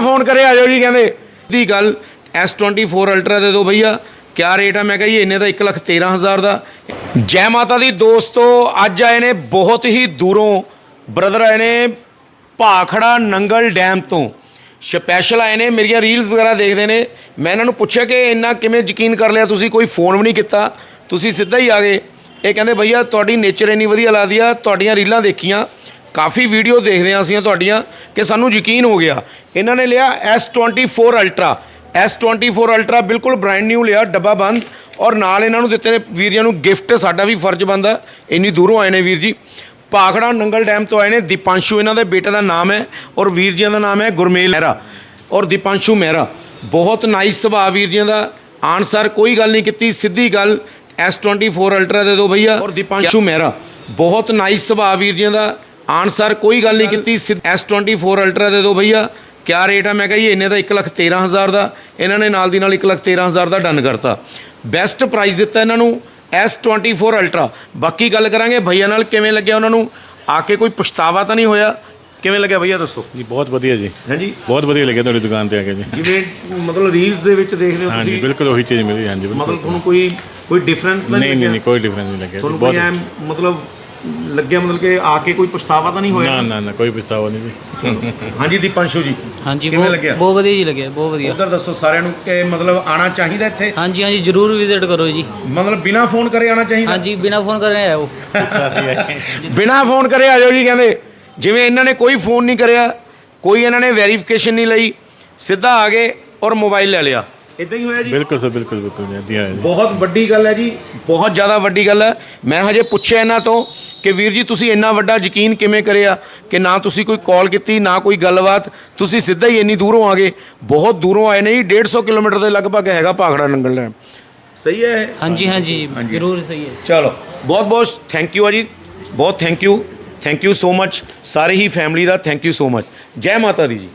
Phone ਕਰੇ ਆ ਜਾਓ ਜੀ ਕਹਿੰਦੇ। ਦੀ ਗੱਲ S24 ਅਲਟਰਾ ਦੇ ਦਿਓ ਭਈਆ। ਕਿਆ ਰੇਟ ਆ? ਮੈਂ ਕਿਹਾ ਜੀ, ਇੰਨੇ ਦਾ 113000 ਦਾ। ਜੈ ਮਾਤਾ ਦੀ ਦੋਸਤੋ, ਅੱਜ ਆਏ ਨੇ ਬਹੁਤ ਹੀ ਦੂਰੋਂ। ਬ੍ਰਦਰ ਆਏ ਨੇ ਭਾਖੜਾ ਨੰਗਲ ਡੈਮ ਤੋਂ। ਸਪੈਸ਼ਲ ਆਏ ਨੇ, ਮੇਰੀਆਂ ਰੀਲਸ ਵਗੈਰਾ ਦੇਖਦੇ ਨੇ। ਮੈਂ ਇਹਨਾਂ ਨੂੰ ਪੁੱਛਿਆ ਕਿ ਇੰਨਾ ਕਿਵੇਂ ਯਕੀਨ ਕਰ ਲਿਆ ਤੁਸੀਂ? ਕੋਈ ਫੋਨ ਵੀ ਨਹੀਂ ਕੀਤਾ। ਤੁਸੀਂ ਸਿੱਧਾ ਹੀ ਆ ਗਏ। ਇਹ ਕਹਿੰਦੇ, ਭਈਆ, ਤੁਹਾਡੀ ਨੇਚਰ ਇੰਨੀ ਵਧੀਆ ਲੱਗਦੀ ਆ ਤੁਹਾਡੀਆਂ ਰੀਲਾਂ ਦੇਖੀਆਂ। ਕਾਫੀ ਵੀਡੀਓ ਦੇਖਦੇ ਹਾਂ ਅਸੀਂ ਤੁਹਾਡੀਆਂ ਕਿ ਸਾਨੂੰ ਯਕੀਨ ਹੋ ਗਿਆ। ਇਹਨਾਂ ਨੇ ਲਿਆ S24 ਅਲਟਰਾ S24 ਅਲਟਰਾ ਬਿਲਕੁਲ ਬ੍ਰਾਂਡ ਨਿਊ ਲਿਆ, ਡੱਬਾ ਬੰਦ। ਔਰ ਨਾਲ ਇਹਨਾਂ ਨੂੰ ਦਿੱਤੇ ਨੇ ਵੀਰੀਆਂ ਨੂੰ ਗਿਫਟ ਸਾਡਾ ਵੀ ਫਰਜ਼ ਬੰਦਾ ਇੰਨੀ ਦੂਰੋਂ ਆਏ ਨੇ ਵੀਰ ਜੀ। ਪਾਖੜਾ ਨੰਗਲ ਡੈਮ ਤੋਂ ਆਏ ਨੇ। ਦੀਪਾਂਸ਼ੂ ਇਹਨਾਂ ਦੇ ਬੇਟੇ ਦਾ ਨਾਮ ਹੈ ਔਰ ਵੀਰ ਜੀਆਂ ਦਾ ਨਾਮ ਹੈ ਗੁਰਮੇਲ ਮਹਿਰਾ। ਔਰ ਦੀਪਾਂਸ਼ੂ ਮਹਿਰਾ। ਬਹੁਤ ਨਾਈਸ ਸੁਭਾਅ ਵੀਰ ਜੀਆਂ ਦਾ। ਆਨਸਰ ਕੋਈ ਗੱਲ ਨਹੀਂ ਕੀਤੀ, ਸਿੱਧੀ ਗੱਲ S24 ਅਲਟਰਾ ਦੇ ਦਿਓ ਭਈਆ। ਔਰ ਦੀਪਾਂਸ਼ੂ ਮਹਿਰਾ। ਬਹੁਤ ਨਾਈਸ ਸੁਭਾਅ ਵੀਰ ਜੀਆਂ ਦਾ। ਆਨਸਰ ਕੋਈ ਗੱਲ ਨਹੀਂ ਕੀਤੀ S24 ਅਲਟਰਾ ਦੇ ਦਿਓ ਭਈਆ। ਕਿਆ ਰੇਟ ਆ? ਮੈਂ ਕਿਹਾ ਜੀ ਇੰਨੇ ਦਾ 113000 ਦਾ ਇਹਨਾਂ ਨੇ ਨਾਲ ਦੀ ਨਾਲ 113000 ਦਾ ਡਨ ਕਰਤਾ। ਬੈਸਟ ਪ੍ਰਾਈਸ ਦਿੱਤਾ ਇਹਨਾਂ ਨੂੰ S24 ਅਲਟਰਾ ਬਾਕੀ ਗੱਲ ਕਰਾਂਗੇ ਭਈਆ ਨਾਲ ਕਿਵੇਂ ਲੱਗਿਆ ਉਹਨਾਂ ਨੂੰ। ਆ ਕੇ ਕੋਈ ਪਛਤਾਵਾ ਤਾਂ ਨਹੀਂ ਹੋਇਆ? ਕਿਵੇਂ ਲੱਗਿਆ ਭਈਆ ਦੱਸੋ? ਜੀ ਬਹੁਤ ਵਧੀਆ ਜੀ। ਹਾਂਜੀ। ਬਹੁਤ ਵਧੀਆ ਲੱਗਿਆ ਤੁਹਾਡੀ ਦੁਕਾਨ ਤੇ ਆ ਕੇ ਜੀ। ਜਿਵੇਂ ਮਤਲਬ ਰੀਲਸ ਦੇ ਵਿੱਚ ਦੇਖਦੇ ਹੋ ਹਾਂਜੀ ਤੁਸੀਂ? ਬਿਲਕੁਲ ਉਹੀ ਚੀਜ਼ ਮਿਲੀ ਹਾਂਜੀ ਮਤਲਬ ਤੁਹਾਨੂੰ ਕੋਈ ਕੋਈ ਡਿਫਰੈਂਸ ਨਹੀਂ ਨਹੀਂ ਲੱਗਿਆ? ਨਹੀਂ ਕੋਈ ਡਿਫਰੈਂਸ ਨਹੀਂ ਲੱਗਿਆ ਤੁਹਾਨੂੰ ਕੋਈ ਮਤਲਬ ਲੱਗਿਆ ਮਤਲਬ ਕਿ ਆ ਕੇ ਕੋਈ ਪਛਤਾਵਾ ਤਾਂ ਨਹੀਂ ਹੋਇਆ? ਨਾ ਨਾ ਨਾ ਕੋਈ ਪਛਤਾਵਾ ਨਹੀਂ ਜੀ। ਹਾਂਜੀ ਦੀਪਾਂਸ਼ੂ ਜੀ ਹਾਂਜੀ ਕਿਵੇਂ ਬਹੁਤ ਲੱਗਿਆ? ਬਹੁਤ ਵਧੀਆ ਜੀ ਲੱਗਿਆ ਬਹੁਤ ਵਧੀਆ। ਉਧਰ ਦੱਸੋ ਸਾਰਿਆਂ ਨੂੰ ਕਿ ਮਤਲਬ ਆਣਾ ਚਾਹੀਦਾ ਇੱਥੇ? ਹਾਂਜੀ ਹਾਂਜੀ ਜਰੂਰ ਵਿਜ਼ਿਟ ਕਰੋ ਜੀ। ਮਤਲਬ ਬਿਨਾ ਫੋਨ ਕਰੇ ਆਣਾ ਚਾਹੀਦਾ? ਹਾਂਜੀ ਬਿਨਾ ਫੋਨ ਕਰੇ ਆਓ ਬਿਨਾ ਫੋਨ ਕਰੇ ਆ ਜਾਓ ਜੀ ਕਹਿੰਦੇ। ਜਿਵੇਂ ਇਹਨਾਂ ਨੇ ਕੋਈ ਫੋਨ ਨਹੀਂ ਕਰਿਆ ਕੋਈ ਇਹਨਾਂ ਨੇ ਵੈਰੀਫਿਕੇਸ਼ਨ ਨਹੀਂ ਲਈ ਸਿੱਧਾ ਆ ਗਏ ਔਰ ਮੋਬਾਈਲ ਲੈ ਲਿਆ। ਇਦਾਂ ਹੀ ਹੋਇਆ ਜੀ? ਬਿਲਕੁਲ ਸਰ ਬਿਲਕੁਲ ਬਿਲਕੁਲ ਹੀ ਹੋਇਆ ਜੀ। ਬਹੁਤ ਵੱਡੀ ਗੱਲ ਹੈ ਜੀ। ਬਹੁਤ ਜ਼ਿਆਦਾ ਵੱਡੀ ਗੱਲ ਹੈ। ਮੈਂ ਹਜੇ ਪੁੱਛਿਆ ਇਹਨਾਂ ਤੋਂ ਕਿ ਵੀਰ ਜੀ ਤੁਸੀਂ ਇੰਨਾ ਵੱਡਾ ਯਕੀਨ ਕਿਵੇਂ ਕਰਿਆ ਕਿ ਨਾ ਤੁਸੀਂ ਕੋਈ ਕਾਲ ਕੀਤੀ ਨਾ ਕੋਈ ਗੱਲਬਾਤ? ਤੁਸੀਂ ਸਿੱਧਾ ਹੀ ਇੰਨੀ ਦੂਰੋਂ ਆ ਗਏ। ਬਹੁਤ ਦੂਰੋਂ ਆਏ ਨੇ ਜੀ। 150 ਕਿਲੋਮੀਟਰ ਦੇ ਲਗਭਗ ਹੈਗਾ ਭਾਖੜਾ ਨੰਗਲ ਡੈਮ। ਸਹੀ ਹੈ ਇਹ? ਹਾਂਜੀ ਹਾਂਜੀ ਜਰੂਰ ਸਹੀ ਹੈ। ਚਲੋ। ਬਹੁਤ ਬਹੁਤ ਥੈਂਕ ਯੂ ਆ ਜੀ। ਬਹੁਤ thank you thank you so much ਸਾਰੇ ਹੀ ਫੈਮਿਲੀ ਦਾ ਥੈਂਕ ਯੂ ਸੋ ਮਚ ਜੈ ਮਾਤਾ ਦੀ ਜੀ।